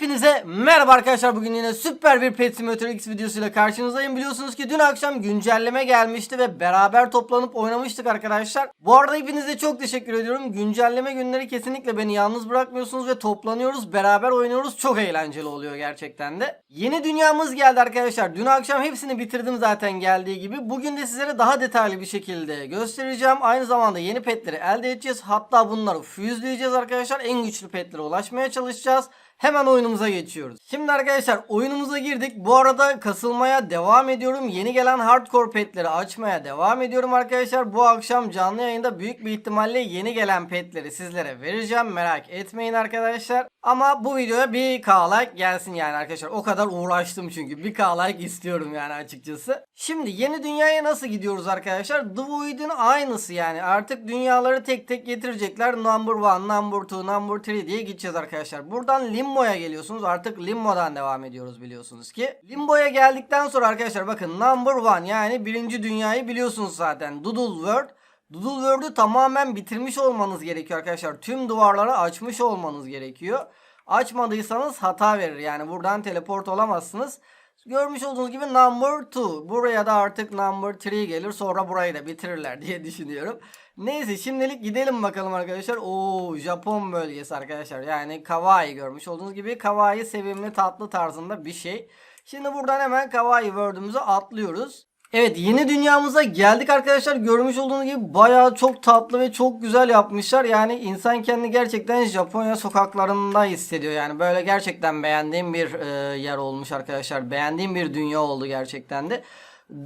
Hepinize merhaba arkadaşlar bugün yine süper bir Pet Simulator X videosuyla karşınızdayım. Biliyorsunuz ki dün akşam güncelleme gelmişti ve beraber toplanıp oynamıştık arkadaşlar. Bu arada hepinize çok teşekkür ediyorum. Güncelleme günleri kesinlikle beni yalnız bırakmıyorsunuz ve toplanıyoruz beraber oynuyoruz. Çok eğlenceli oluyor gerçekten de. Yeni dünyamız geldi arkadaşlar. Dün akşam hepsini bitirdim zaten geldiği gibi. Bugün de sizlere daha detaylı bir şekilde göstereceğim. Aynı zamanda yeni petleri elde edeceğiz. Hatta bunları füzleyeceğiz arkadaşlar. En güçlü petlere ulaşmaya çalışacağız. Hemen oyunumuza geçiyoruz. Şimdi arkadaşlar oyunumuza girdik. Bu arada kasılmaya devam ediyorum. Yeni gelen hardcore petleri açmaya devam ediyorum arkadaşlar. Bu akşam canlı yayında büyük bir ihtimalle yeni gelen petleri sizlere vereceğim. Merak etmeyin arkadaşlar. Ama bu videoya bir k like gelsin yani arkadaşlar. O kadar uğraştım çünkü. Bir k like istiyorum yani açıkçası. Şimdi yeni dünyaya nasıl gidiyoruz arkadaşlar? The Void'in aynısı yani. Artık dünyaları tek tek getirecekler. Number 1, number 2, number 3 diye gideceğiz arkadaşlar. Buradan Limbo'ya geliyorsunuz. Artık Limbo'dan devam ediyoruz biliyorsunuz ki. Limbo'ya geldikten sonra arkadaşlar bakın number 1 yani birinci dünyayı biliyorsunuz zaten. Doodle World. Doodle World'ü tamamen bitirmiş olmanız gerekiyor arkadaşlar. Tüm duvarları açmış olmanız gerekiyor. Açmadıysanız hata verir. Yani buradan teleport olamazsınız. Görmüş olduğunuz gibi number 2. Buraya da artık number 3 gelir. Sonra burayı da bitirirler diye düşünüyorum. Neyse şimdilik gidelim bakalım arkadaşlar. Oo Japon bölgesi arkadaşlar. Yani Kawaii görmüş olduğunuz gibi Kawaii sevimli tatlı tarzında bir şey. Şimdi buradan hemen Kawaii World'ümüze atlıyoruz. Evet yeni dünyamıza geldik arkadaşlar. Görmüş olduğunuz gibi bayağı çok tatlı ve çok güzel yapmışlar. Yani insan kendini gerçekten Japonya sokaklarında hissediyor. Yani böyle gerçekten beğendiğim bir e, yer olmuş arkadaşlar. Beğendiğim bir dünya oldu gerçekten de.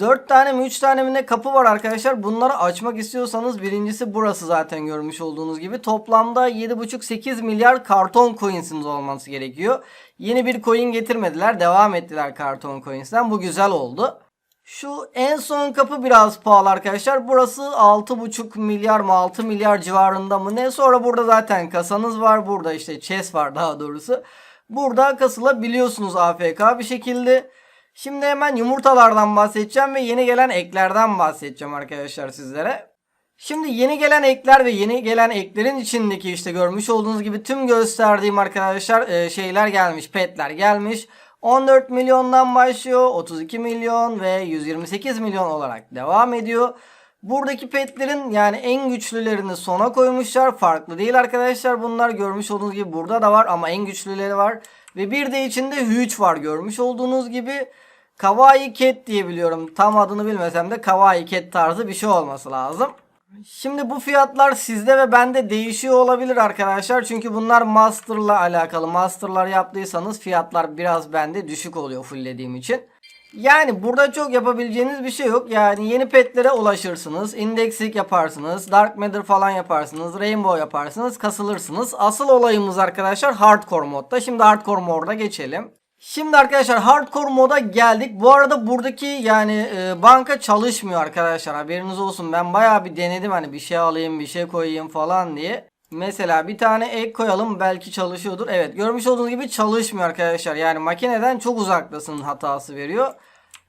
4 tane mi 3 tane mi ne kapı var arkadaşlar. Bunları açmak istiyorsanız birincisi burası zaten görmüş olduğunuz gibi. Toplamda 7,5-8 milyar karton coins'iniz olması gerekiyor. Yeni bir coin getirmediler. Devam ettiler karton coins'ten. Bu güzel oldu. Şu en son kapı biraz pahalı arkadaşlar. Burası 6,5 milyar mı 6 milyar civarında mı ne? Sonra burada zaten kasanız var. Burada işte chest var daha doğrusu. Burada kasılabiliyorsunuz AFK bir şekilde. Şimdi hemen yumurtalardan bahsedeceğim ve yeni gelen eklerden bahsedeceğim arkadaşlar sizlere. Şimdi yeni gelen ekler ve yeni gelen eklerin içindeki işte görmüş olduğunuz gibi tüm gösterdiğim arkadaşlar e, şeyler gelmiş. Petler gelmiş. 14 milyondan başlıyor. 32 milyon ve 128 milyon olarak devam ediyor. Buradaki petlerin yani en güçlülerini sona koymuşlar. Farklı değil arkadaşlar. Bunlar görmüş olduğunuz gibi burada da var ama en güçlüleri var. Ve bir de içinde Huge var görmüş olduğunuz gibi. Kawaii Cat diye biliyorum. Tam adını bilmesem de Kawaii Cat tarzı bir şey olması lazım. Şimdi bu fiyatlar sizde ve bende değişiyor olabilir arkadaşlar. Çünkü bunlar master'la alakalı. Master'lar yaptıysanız fiyatlar biraz bende düşük oluyor fulllediğim için. Yani burada çok yapabileceğiniz bir şey yok. Yani yeni petlere ulaşırsınız. Indexing yaparsınız. Dark Matter falan yaparsınız. Rainbow yaparsınız. Kasılırsınız. Asıl olayımız arkadaşlar hardcore modda. Şimdi hardcore modda geçelim. Şimdi arkadaşlar hardcore moda geldik. Bu arada buradaki yani e, banka çalışmıyor arkadaşlar. Haberiniz olsun. Ben bayağı bir denedim hani bir şey alayım, bir şey koyayım falan diye. Mesela bir tane ek koyalım belki çalışıyordur. Evet görmüş olduğunuz gibi çalışmıyor arkadaşlar. Yani makineden çok uzaktasın hatası veriyor.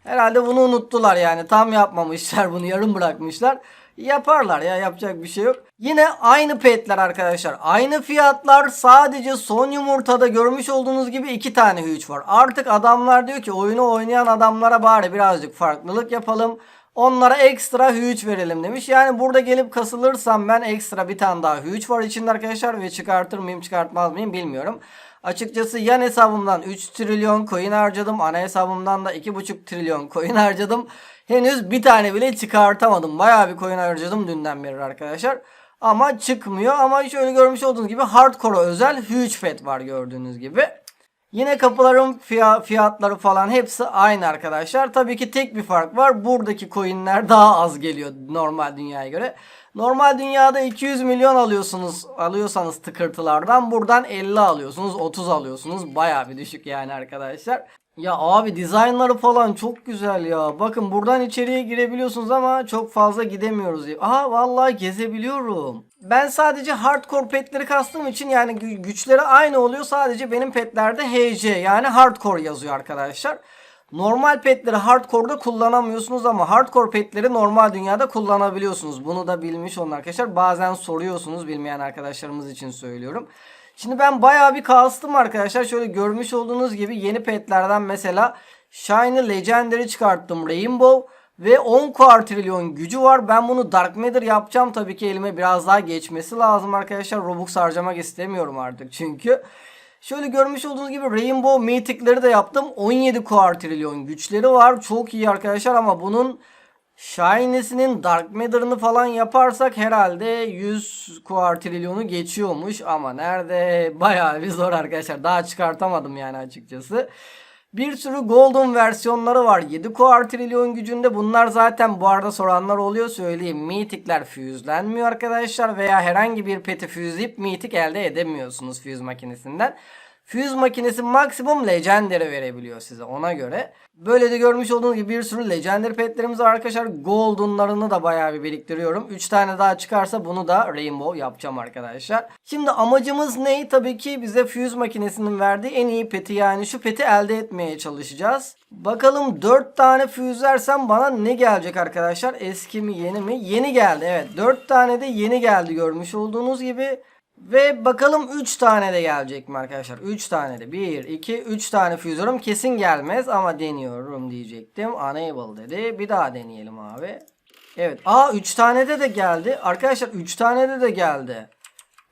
Herhalde bunu unuttular yani. Tam yapmamışlar bunu yarım bırakmışlar. Yaparlar ya yapacak bir şey yok. Yine aynı petler arkadaşlar. Aynı fiyatlar sadece son yumurtada görmüş olduğunuz gibi iki tane huge var. Artık adamlar diyor ki oyunu oynayan adamlara bari birazcık farklılık yapalım. Onlara ekstra huge verelim demiş. Yani burada gelip kasılırsam ben ekstra bir tane daha huge var içinde arkadaşlar ve çıkartır mıyım çıkartmaz mıyım bilmiyorum. Açıkçası yan hesabımdan 3 trilyon coin harcadım. Ana hesabımdan da 2,5 trilyon coin harcadım. Henüz bir tane bile çıkartamadım. Bayağı bir coin harcadım dünden beri arkadaşlar. Ama çıkmıyor. Ama şöyle görmüş olduğunuz gibi hardcore'a özel huge fat var gördüğünüz gibi. Yine kapıların fiyatları falan hepsi aynı arkadaşlar. Tabii ki tek bir fark var. Buradaki coinler daha az geliyor normal dünyaya göre. Normal dünyada 200 milyon alıyorsunuz alıyorsanız tıkırtılardan buradan 50 alıyorsunuz 30 alıyorsunuz baya bir düşük yani arkadaşlar. Ya abi dizaynları falan çok güzel ya. Bakın buradan içeriye girebiliyorsunuz ama çok fazla gidemiyoruz. Aha vallahi gezebiliyorum. Ben sadece hardcore petleri kastığım için yani gü- güçleri aynı oluyor. Sadece benim petlerde HC yani hardcore yazıyor arkadaşlar. Normal petleri hardcore'da kullanamıyorsunuz ama hardcore petleri normal dünyada kullanabiliyorsunuz. Bunu da bilmiş olun arkadaşlar. Bazen soruyorsunuz bilmeyen arkadaşlarımız için söylüyorum. Şimdi ben bayağı bir kastım arkadaşlar. Şöyle görmüş olduğunuz gibi yeni petlerden mesela Shiny Legendary çıkarttım Rainbow. Ve 10 kuartrilyon gücü var. Ben bunu Dark Matter yapacağım. Tabii ki elime biraz daha geçmesi lazım arkadaşlar. Robux harcamak istemiyorum artık çünkü. Şöyle görmüş olduğunuz gibi Rainbow Mythic'leri de yaptım. 17 kuartrilyon güçleri var. Çok iyi arkadaşlar ama bunun Shiny'sinin Dark Matter'ını falan yaparsak herhalde 100 kuartrilyonu geçiyormuş. Ama nerede? Bayağı bir zor arkadaşlar. Daha çıkartamadım yani açıkçası. Bir sürü golden versiyonları var. 7 kuartrilyon gücünde. Bunlar zaten bu arada soranlar oluyor söyleyeyim. Mythic'ler füzlenmiyor arkadaşlar. Veya herhangi bir peti füzleyip Mythic elde edemiyorsunuz füz makinesinden. Füz makinesi maksimum Legendary verebiliyor size ona göre. Böyle de görmüş olduğunuz gibi bir sürü Legendary petlerimiz var arkadaşlar. Golden'larını da bayağı bir biriktiriyorum. 3 tane daha çıkarsa bunu da Rainbow yapacağım arkadaşlar. Şimdi amacımız ne? Tabii ki bize Fuse makinesinin verdiği en iyi peti yani şu peti elde etmeye çalışacağız. Bakalım 4 tane füzersem bana ne gelecek arkadaşlar? Eski mi yeni mi? Yeni geldi evet. 4 tane de yeni geldi görmüş olduğunuz gibi. Ve bakalım 3 tane de gelecek mi arkadaşlar? 3 tane de. 1, 2, 3 tane füzörüm kesin gelmez ama deniyorum diyecektim. Unable dedi. Bir daha deneyelim abi. Evet. Aa 3 tane de de geldi. Arkadaşlar 3 tane de de geldi.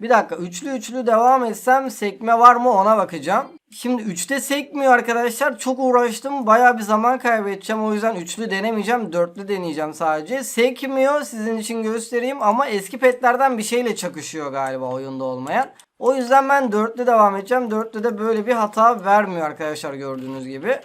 Bir dakika üçlü üçlü devam etsem sekme var mı ona bakacağım. Şimdi 3'te sekmiyor arkadaşlar. Çok uğraştım. Baya bir zaman kaybedeceğim. O yüzden üçlü denemeyeceğim. Dörtlü deneyeceğim sadece. Sekmiyor. Sizin için göstereyim. Ama eski petlerden bir şeyle çakışıyor galiba oyunda olmayan. O yüzden ben dörtlü devam edeceğim. Dörtlü de böyle bir hata vermiyor arkadaşlar gördüğünüz gibi.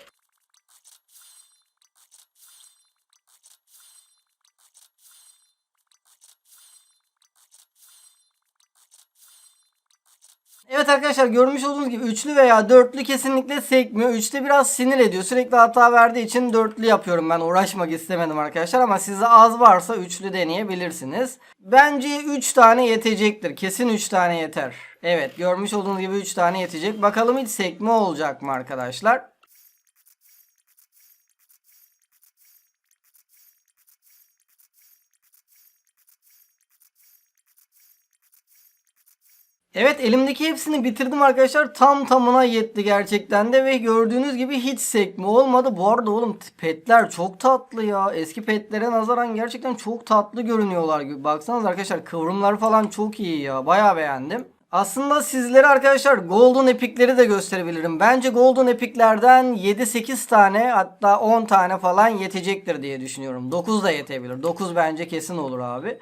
Evet arkadaşlar görmüş olduğunuz gibi üçlü veya dörtlü kesinlikle sekmiyor. Üçte biraz sinir ediyor. Sürekli hata verdiği için dörtlü yapıyorum ben. Uğraşmak istemedim arkadaşlar ama size az varsa üçlü deneyebilirsiniz. Bence 3 tane yetecektir. Kesin 3 tane yeter. Evet görmüş olduğunuz gibi 3 tane yetecek. Bakalım hiç sekme olacak mı arkadaşlar? Evet elimdeki hepsini bitirdim arkadaşlar. Tam tamına yetti gerçekten de ve gördüğünüz gibi hiç sekme olmadı. Bu arada oğlum petler çok tatlı ya. Eski petlere nazaran gerçekten çok tatlı görünüyorlar. Baksanız arkadaşlar kıvrımlar falan çok iyi ya. Bayağı beğendim. Aslında sizlere arkadaşlar Golden Epic'leri de gösterebilirim. Bence Golden Epic'lerden 7-8 tane hatta 10 tane falan yetecektir diye düşünüyorum. 9 da yetebilir. 9 bence kesin olur abi.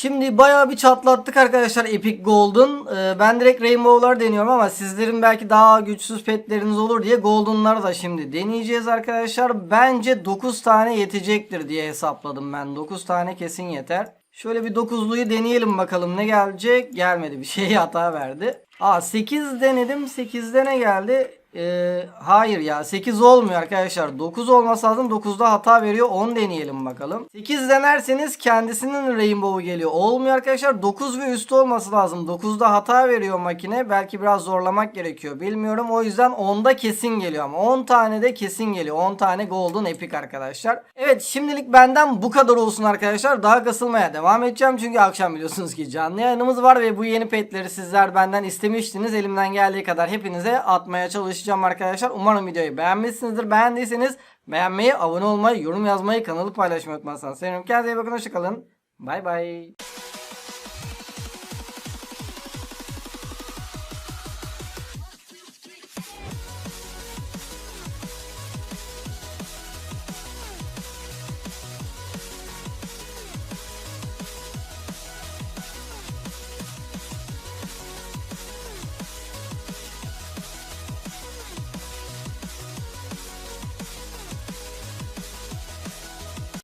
Şimdi bayağı bir çatlattık arkadaşlar Epic Golden. Ee, ben direkt Rainbow'lar deniyorum ama sizlerin belki daha güçsüz petleriniz olur diye Golden'ları da şimdi deneyeceğiz arkadaşlar. Bence 9 tane yetecektir diye hesapladım ben. 9 tane kesin yeter. Şöyle bir 9'luyu deneyelim bakalım ne gelecek. Gelmedi bir şey hata verdi. Aa 8 denedim. 8'de ne geldi? Ee, hayır ya 8 olmuyor arkadaşlar. 9 olması lazım. 9'da hata veriyor. 10 deneyelim bakalım. 8 denerseniz kendisinin rainbow'u geliyor. Olmuyor arkadaşlar. 9 ve üstü olması lazım. 9'da hata veriyor makine. Belki biraz zorlamak gerekiyor. Bilmiyorum. O yüzden 10'da kesin geliyor ama 10 tane de kesin geliyor. 10 tane golden epic arkadaşlar. Evet şimdilik benden bu kadar olsun arkadaşlar. Daha kasılmaya devam edeceğim. Çünkü akşam biliyorsunuz ki canlı yayınımız var ve bu yeni petleri sizler benden istemiştiniz. Elimden geldiği kadar hepinize atmaya çalışacağım arkadaşlar. Umarım videoyu beğenmişsinizdir. Beğendiyseniz beğenmeyi, abone olmayı, yorum yazmayı, kanalı paylaşmayı unutmazsanız sevinirim. Kendinize iyi bakın. Hoşçakalın. Bay bay.